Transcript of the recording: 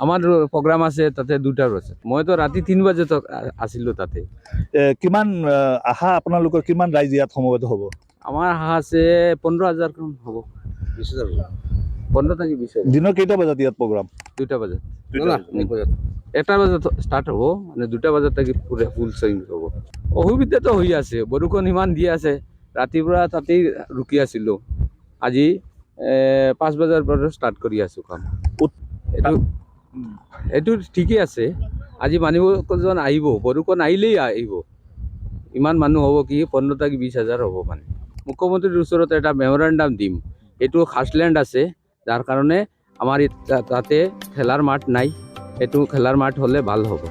আমাৰ প্ৰগ্ৰাম আছে তাতে দুটা বজাত মইতো ৰাতি তিনি বজাত আছিলোঁ তাতে। কিমান আহ, আশা আপোনালোকৰ কিমান ৰাইজ ইয়াত সমবেত হ'ব? আমাৰ হাঁহ আছে পোন্ধৰ হাজাৰখন হ'ব। বিছ হাজাৰ পোন্ধৰ থাকি বিছ হাজাৰ। দিনৰ কেইটা বজাত ইয়াত প্ৰগ্ৰাম দুটা বজাত। বজাত। এটা বজাত ষ্টাৰ্ট হ'ব মানে দুটা বজাত থাকি পুৰা ফুল চুইং হ'ব। অসুবিধাটো হৈ আছে বৰষুণ ইমান দি আছে। ৰাতিপুৱা তাতেই ৰখি আছিলোঁ। আজি পাঁচ বজাৰ পৰা ষ্টাৰ্ট কৰি আছোঁ কাম। এইটো এইটো ঠিকেই আছে। আজি মানুহজন আহিব? বৰষুণ আহিলেই আহিব। ইমান মানুহ হ'ব কি পোন্ধৰ কি বিছ হাজাৰ হ'ব মানে। মুখ্যমন্ত্ৰীৰ ওচৰত এটা মেমৰেণ্ডাম দিম। এইটো খাছলেণ্ড আছে, যাৰ কাৰণে আমাৰ তাতে খেলাৰ মাঠ নাই। এইটো খেলাৰ মাঠ হ'লে ভালো হ'ব।